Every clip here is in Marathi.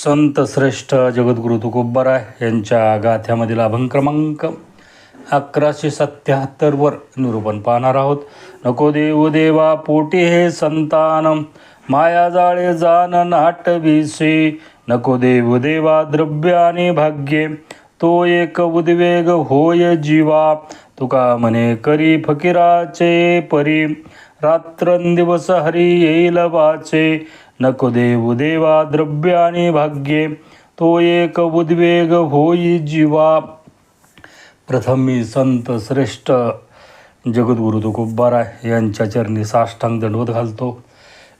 संत श्रेष्ठ जगद्गुरु तुकोबाराय यांच्या गाथ्यामधील अभंग क्रमांक अकराशे सत्याहत्तरवर निरूपण पाहणार आहोत. नको देऊ देवा पोटी हे संतान माया जाळे जान नाटविसे नको देऊ देवा द्रव्य आणि भाग्ये तो एक उद्वेग होय जीवा. तुका म्हणे करी फकीराचे परी रात्रंदिवस हरी येईल वाचे. नको देऊ देवा द्रव्य आणि भाग्ये तो एक उद्वेग होई जीवा। प्रथमी संत श्रेष्ठ जगद्गुरु तुकोबारा यांच्या चरणी साष्टांग दंडवत घालतो.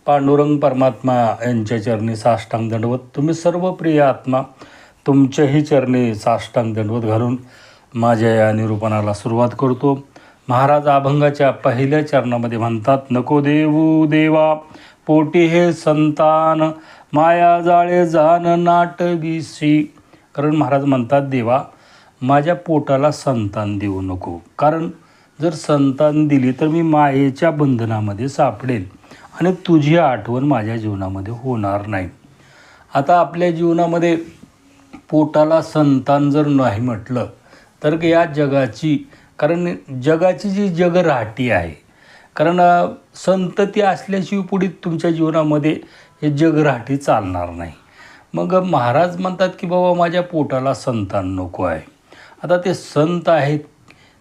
पांडुरंग परमात्मा यांच्या चरणी साष्टांग दंडवत. तुम्ही सर्व प्रिय आत्मा तुमच्याही चरणी साष्टांग दंडवत घालून माझ्या या निरूपणाला सुरुवात करतो. महाराज अभंगाच्या पहिल्या चरणामध्ये म्हणतात नको देऊ देवा पोटी हे संतान माया जाळे जाण नाटविसी कारण महाराज म्हणतात देवा माझ्या पोटाला संतान देऊ नको. कारण जर संतान दिली तर मी मायेच्या बंधनामध्ये सापडेल आणि तुझी आठवण माझ्या जीवनामध्ये होणार नाही. आता आपल्या जीवनामध्ये पोटाला संतान जर नाही म्हटलं तर या जगाची कारण जगाची जी जगराटी आहे कारण संतती असल्याशिवाय पुढे तुमच्या जीवनामध्ये हे जगराटी चालणार नाही. मग महाराज म्हणतात की बाबा माझ्या पोटाला संतान नको आहे. आता ते संत आहेत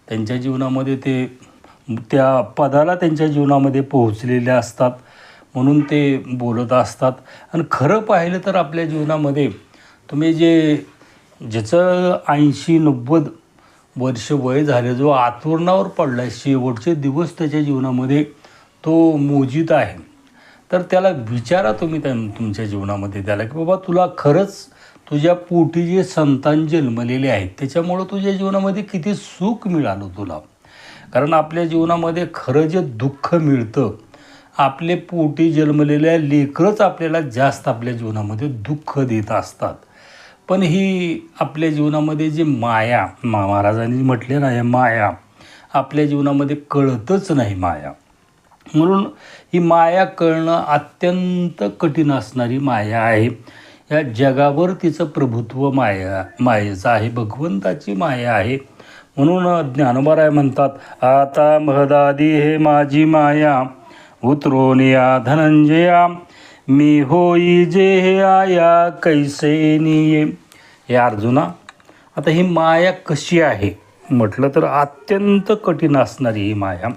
त्यांच्या जीवनामध्ये ते त्या पदाला त्यांच्या जीवनामध्ये पोहोचलेले असतात म्हणून ते बोलत असतात. आणि खरं पाहिलं तर आपल्या जीवनामध्ये तुम्ही जे ज्याचं ऐंशी नव्वद वर्ष वय झाले जो आतुरणावर पडला आहे शेवटचे दिवस त्याच्या जीवनामध्ये तो मोजित आहे. तर त्याला विचारा तुम्ही त्या तुमच्या जीवनामध्ये त्याला की बाबा तुला खरंच तुझ्या पोटी जे संतान जन्मलेले आहेत त्याच्यामुळं तुझ्या जीवनामध्ये किती सुख मिळालं तुला? कारण आपल्या जीवनामध्ये खरं जे दुःख मिळतं आपले पोटी जन्मलेल्या लेकरच आपल्याला जास्त आपल्या जीवनामध्ये दुःख देत असतात. पण ही आपल्या जीवनामध्ये जी माया मा महाराजांनी म्हटले ना माया आपल्या जीवनामध्ये कळतच नाही माया. म्हणून ही माया कळणं अत्यंत कठीण असणारी माया आहे. या जगावर तिचं प्रभुत्व माया मायेचं आहे भगवंताची माया आहे. म्हणून ज्ञानोबाराय म्हणतात आता महदादी हे माझी माया उतरोनिया धनंजया मी होई जे हे आया कैसे निये? हे अर्जुना आता ही माया कशी आहे? म्हटलं तर अत्यंत कठीण असणारी ही माया.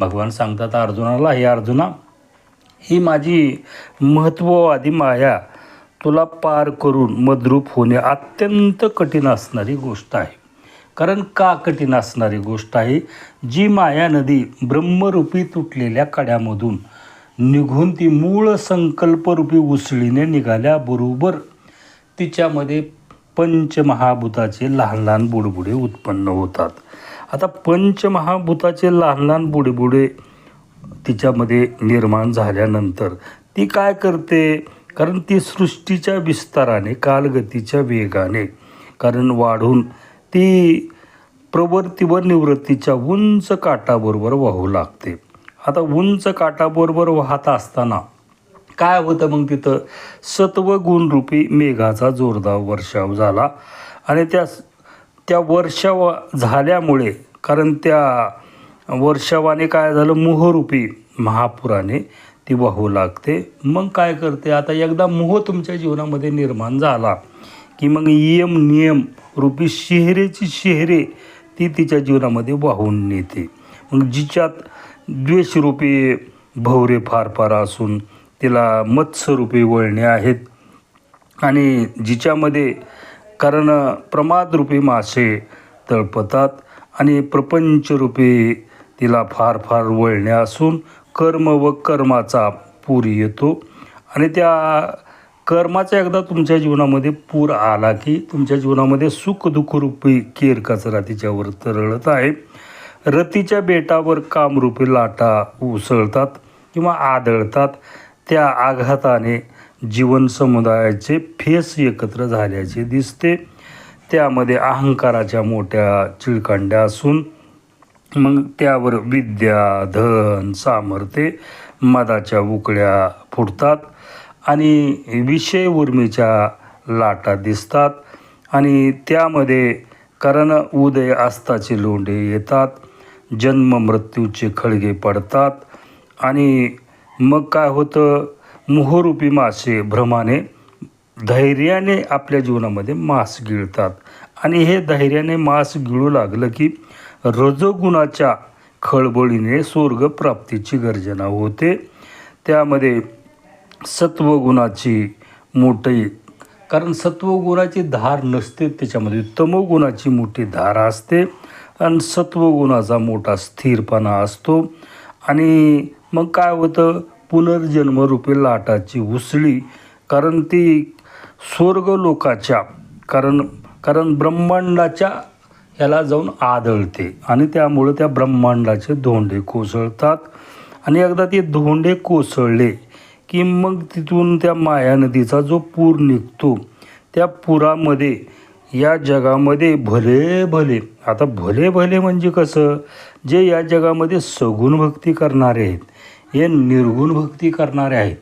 भगवान सांगतात अर्जुनाला हे अर्जुना ही माझी महत्त्ववादी माया तुला पार करून मद्रूप होणे अत्यंत कठीण असणारी गोष्ट आहे. कारण का कठीण असणारी गोष्ट आहे? जी माया नदी ब्रह्मरूपी तुटलेल्या कड्यामधून निघून ती मूळ संकल्परूपी उसळीने निघाल्याबरोबर तिच्यामध्ये पंचमहाभूताचे लहान लहान बुडबुडे उत्पन्न होतात. आता पंचमहाभूताचे लहान लहान बुडबुडे तिच्यामध्ये निर्माण झाल्यानंतर ती काय करते? कारण ती सृष्टीच्या विस्ताराने कालगतीच्या वेगाने कारण वाढून ती प्रवृत्ती व निवृत्तीच्या उंच काठाबरोबर वाहू लागते. आता उंच काठाबरोबर वाहत असताना काय होतं मग तिथं? सत्व गुणरूपी मेघाचा जोरदार वर्षाव झाला. आणि त्या त्या वर्षाव झाल्यामुळे कारण त्या वर्षावाने काय झालं? मोहरूपी महापुराने ती वाहू लागते. मग काय करते? आता एकदा मोह तुमच्या जीवनामध्ये निर्माण झाला की मग यम नियम रूपी शेहरेची शेहरे ती तिच्या जीवनामध्ये वाहून नेते. मग जिच्यात द्वेषरूपी भवरे फार फार असून तिला मत्स्यरूपी वळणे आहेत. आणि जिच्यामध्ये कारण प्रमादरूपी मासे तळपतात आणि प्रपंचरूपी तिला फार फार वळणे असून कर्म व कर्माचा पूर येतो. आणि त्या कर्माचा एकदा तुमच्या जीवनामध्ये पूर आला की तुमच्या जीवनामध्ये सुखदुःखरूपी केर कचरा तिच्यावर तरळत आहे. रतीच्या बेटावर कामरूपी लाटा उसळतात किंवा आदळतात त्या आघाताने जीवन समुदायाचे फेस एकत्र झाल्याचे दिसते. त्यामध्ये अहंकाराच्या मोठ्या चिळकांड्या असून मग त्यावर विद्या धन सामर्थ्य मदाच्या उकळ्या फुटतात आणि विषय उर्मीच्या लाटा दिसतात आणि त्यामध्ये कारण उदय अस्ताचे लोंढे येतात. जन्म मृत्यूचे खळगे पडतात. आणि मग काय होतं? मोहरूपी मासे भ्रमाने धैर्याने आपल्या जीवनामध्ये मांस गिळतात. आणि हे धैर्याने मांस गिळू लागलं की रजोगुणाच्या खळबळीने स्वर्गप्राप्तीची गर्जना होते. त्यामध्ये सत्वगुणाची मोठी कारण सत्वगुणाची धार नसते त्याच्यामध्ये तमोगुणाची मोठी धार असते. कारण सत्वगुणाचा मोठा स्थिरपणा असतो. आणि मग काय होतं? पुनर्जन्मरूपी लाटाची उसळी. कारण ती स्वर्ग लोकाच्या कारण कारण ब्रह्मांडाच्या याला जाऊन आदळते. आणि त्यामुळं त्या ब्रह्मांडाचे धोंडे कोसळतात. आणि एकदा ते धोंडे कोसळले की मग तिथून त्या माया नदीचा जो पूर निघतो त्या पुरामध्ये या जगामध्ये भले भले आता भले भले म्हणजे कसं? जे या जगामध्ये सगुण भक्ती करणारे आहेत हे निर्गुण भक्ती करणारे आहेत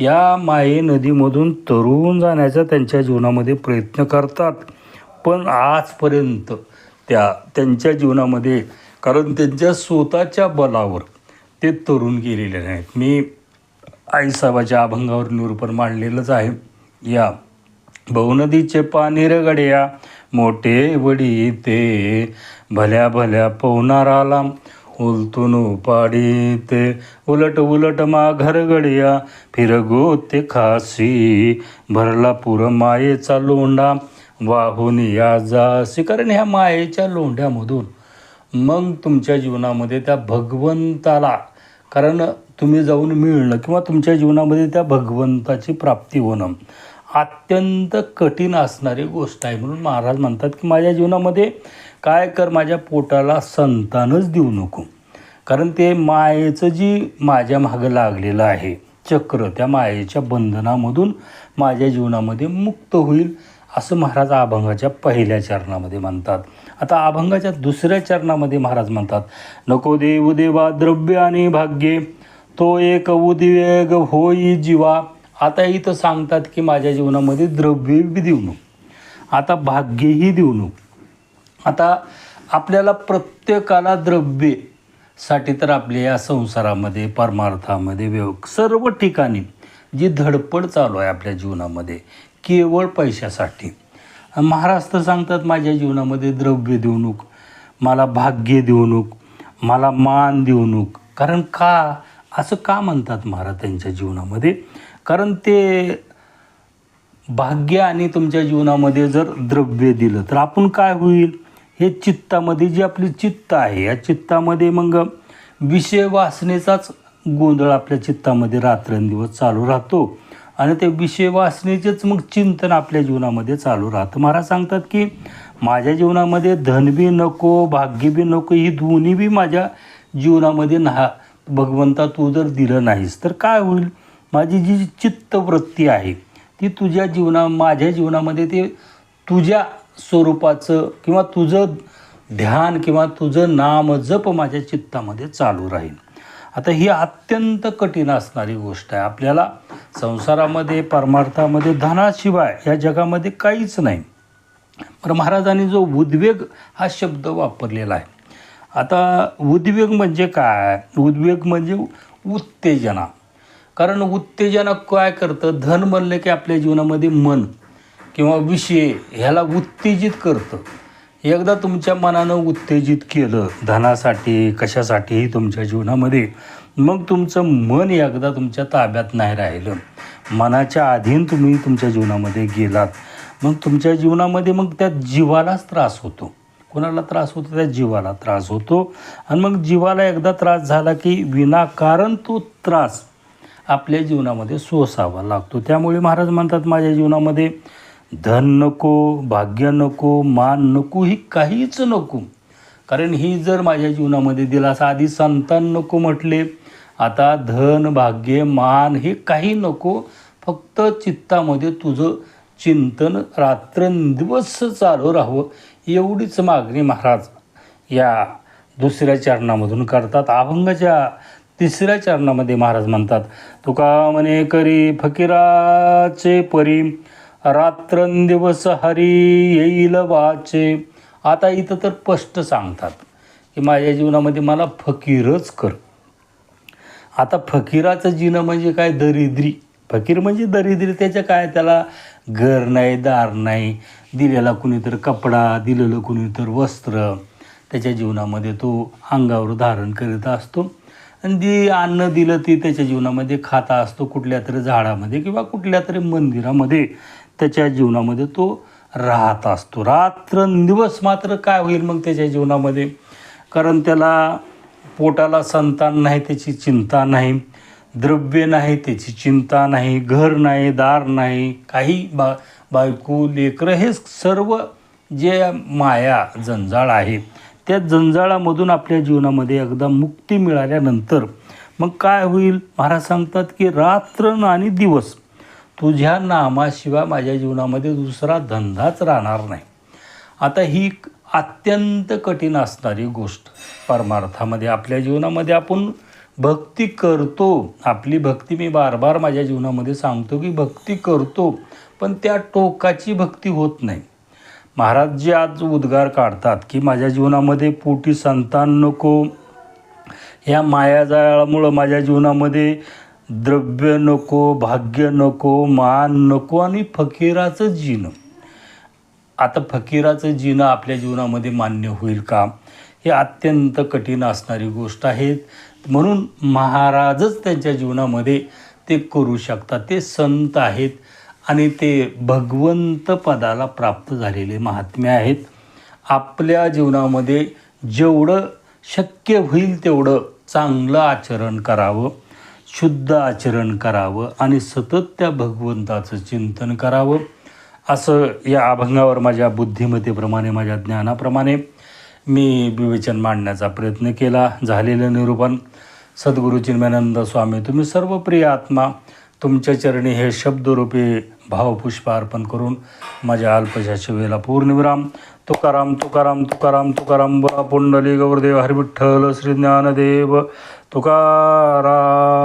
या माये नदीमधून तरुण जाण्याचा त्यांच्या जीवनामध्ये प्रयत्न करतात. पण आजपर्यंत त्या त्यांच्या जीवनामध्ये कारण त्यांच्या स्वतःच्या बलावर ते तरुण गेलेले नाहीत. मी आईसाहेबाच्या अभंगावर निरूपण मांडलेलंच आहे. या बहुनदीचे पाणी रगड्या मोठे वडी ते भल्या भल्या पवनाराला उलतून उपाडी ते उलट उलट मा घरगड्या फिरगो ते खासी. भरला पुर मायेचा लोंडा वाहून या जासी कारण ह्या मायेच्या लोंढ्यामधून. मग तुमच्या जीवनामध्ये त्या भगवंताला कारण तुम्ही जाऊन मिळणं किंवा तुमच्या जीवनामध्ये त्या भगवंताची प्राप्ती होणं. अत्यंत कठीण असणारी गोष्ट आहे म्हणून महाराज म्हणतात की माझ्या जीवनामध्ये काय कर माझ्या पोटाला संतानच देऊ नको. कारण ते मायेचं जी माझ्या मागं लागलेलं आहे चक्र त्या मायेच्या बंधनामधून माझ्या जीवनामध्ये मुक्त होईल असं महाराज अभंगाच्या पहिल्या चरणामध्ये म्हणतात. आता अभंगाच्या दुसऱ्या चरणामध्ये महाराज म्हणतात नको देव देवा द्रव्य आणि भाग्ये तो एक उद्वेग होई जीवा. आता इथं सांगतात की माझ्या जीवनामध्ये द्रव्य बी देऊ नको आता भाग्यही देऊ नको आता आपल्याला प्रत्येकाला द्रव्यसाठी तर आपल्या या संसारामध्ये परमार्थामध्ये व्यव सर्व ठिकाणी जी धडपड चालू आहे आपल्या जीवनामध्ये केवळ पैशासाठी. महाराष्ट्र सांगतात माझ्या जीवनामध्ये द्रव्य देऊ नको मला भाग्य देऊ नको मला मान देऊ नको कारण का? असं का म्हणतात महाराज त्यांच्या जीवनामध्ये? कारण ते भाग्य आणि तुमच्या जीवनामध्ये जर द्रव्य दिलं तर आपण काय होईल? हे चित्तामध्ये जी आपली चित्त आहे या चित्तामध्ये मग विषय वासनेचाच गोंधळ आपल्या चित्तामध्ये रात्रंदिवस चालू राहतो. आणि ते विषय वासनेचेच मग चिंतन आपल्या जीवनामध्ये चालू राहतं. महाराज सांगतात की माझ्या जीवनामध्ये धन बी नको भाग्य बी नको ही दोन्ही बी माझ्या जीवनामध्ये ना भगवंता तू जर दिलं नाहीस तर काय होईल? माझी जी चित्तवृत्ती आहे ती तुझ्या जीवना माझ्या जीवनामध्ये ते तुझ्या स्वरूपाचं किंवा तुझं ध्यान किंवा तुझं नाम जप माझ्या चित्तामध्ये चालू राहील. आता ही अत्यंत कठीण असणारी गोष्ट आहे. आपल्याला संसारामध्ये परमार्थामध्ये धनाशिवाय या जगामध्ये काहीच नाही. पण महाराजांनी जो उद्वेग हा शब्द वापरलेला आहे. आता उद्वेग म्हणजे काय? उद्वेग म्हणजे उत्तेजना. कारण उत्तेजना काय करतं? धन म्हणलं की आपल्या जीवनामध्ये मन किंवा विषय ह्याला उत्तेजित करतं. एकदा तुमच्या मनानं उत्तेजित केलं धनासाठी कशासाठीही तुमच्या जीवनामध्ये मग तुमचं मन एकदा तुमच्या ताब्यात नाही राहिलं. मनाच्या अधीन तुम्ही तुमच्या जीवनामध्ये गेलात. मग तुमच्या जीवनामध्ये मग त्या जीवालाच त्रास होतो. कोणाला त्रास होतो? त्या जीवाला त्रास होतो. आणि मग जीवाला एकदा त्रास झाला की विनाकारण तो त्रास आपल्या जीवनामध्ये सोसावा लागतो. त्यामुळे महाराज म्हणतात माझ्या जीवनामध्ये धन नको भाग्य नको मान नको ही काहीच नको. कारण ही जर माझ्या जीवनामध्ये दिला असं आधी संतान नको म्हटले आता धन भाग्य मान हे काही नको. फक्त चित्तामध्ये तुझं चिंतन रात्रंदिवस चालू राहावं एवढीच मागणी महाराज या दुसऱ्या चरणामधून करतात. अभंगाच्या तिसऱ्या चरणामध्ये महाराज म्हणतात तुका म्हणे करी फकीराचे परी रात्रंदिवस हरी येईल वाचे. आता इथं तर स्पष्ट सांगतात की माझ्या जीवनामध्ये मला फकीरच कर. आता फकीराचं जीवन म्हणजे काय? दरिद्री. फकीर म्हणजे दरिद्री त्याच्या काय? त्याला घर नाही दार नाही दिलेला कुणीतर कपडा दिलेलं कुणीतर वस्त्र त्याच्या जीवनामध्ये तो अंगावर धारण करीत असतो. आणि जे अन्न दिलं ते त्याच्या जीवनामध्ये खाता असतो कुठल्या तरी झाडामध्ये किंवा कुठल्या तरी मंदिरामध्ये त्याच्या जीवनामध्ये तो राहत असतो. रात्रंदिवस मात्र काय होईल मग त्याच्या जीवनामध्ये? कारण त्याला पोटाला संतान नाही त्याची चिंता नाही द्रव्य नाही त्याची चिंता नाही घर नाही दार नाही काही बा बायको लेकरं हे सर्व जे माया जंजाळ आहे त्या जंजाळामधून आपल्या जीवनामध्ये एकदा मुक्ती मिळाल्यानंतर मग काय होईल? महाराज सांगतात की रात्र आणि दिवस. तुझ्या नामाशिवाय माझ्या जीवनामध्ये दुसरा धंदाच राहणार नाही. आता ही अत्यंत कठीण असणारी गोष्ट. परमार्थामध्ये आपल्या जीवनामध्ये आपण भक्ती करतो. आपली भक्ती मी बार बार माझ्या जीवनामध्ये सांगतो की भक्ती करतो पण त्या टोकाची भक्ती होत नाही. महाराज जे आज उद्गार काढतात की माझ्या जीवनामध्ये पोटी संतान नको. ह्या मायाजाळामुळं माझ्या जीवनामध्ये द्रव्य नको भाग्य नको मान नको आणि फकीराचं जीनं आता फकीराचं जीणं आपल्या जीवनामध्ये मान्य होईल का? हे अत्यंत कठीण असणारी गोष्ट आहे. म्हणून महाराजच त्यांच्या जीवनामध्ये ते करू शकतात. ते संत आहेत. आणि ते भगवंत पदाला प्राप्त झालेले महात्म्य आहेत. आपल्या जीवनामध्ये जेवढं शक्य होईल तेवढं चांगलं आचरण करावं शुद्ध आचरण करावं आणि सतत त्या भगवंताचं चिंतन करावं. असं या अभंगावर माझ्या बुद्धिमत्तेप्रमाणे माझ्या ज्ञानाप्रमाणे मी विवेचन मांडण्याचा प्रयत्न केला झालेलं निरूपण. सद्गुरू चिन्मयानंद स्वामी तुम्ही सर्व प्रिय आत्मा तुमच्या चरणी हे शब्दरूपी भावपुष्प अर्पण करून माझ्या अल्पशा वेळेला पूर्णविराम तुकाराम तुकाराम तुकाराम तुकाराम बा पुंडली गौरदेव हरिविठ्ठल श्री ज्ञानदेव तुकाराम.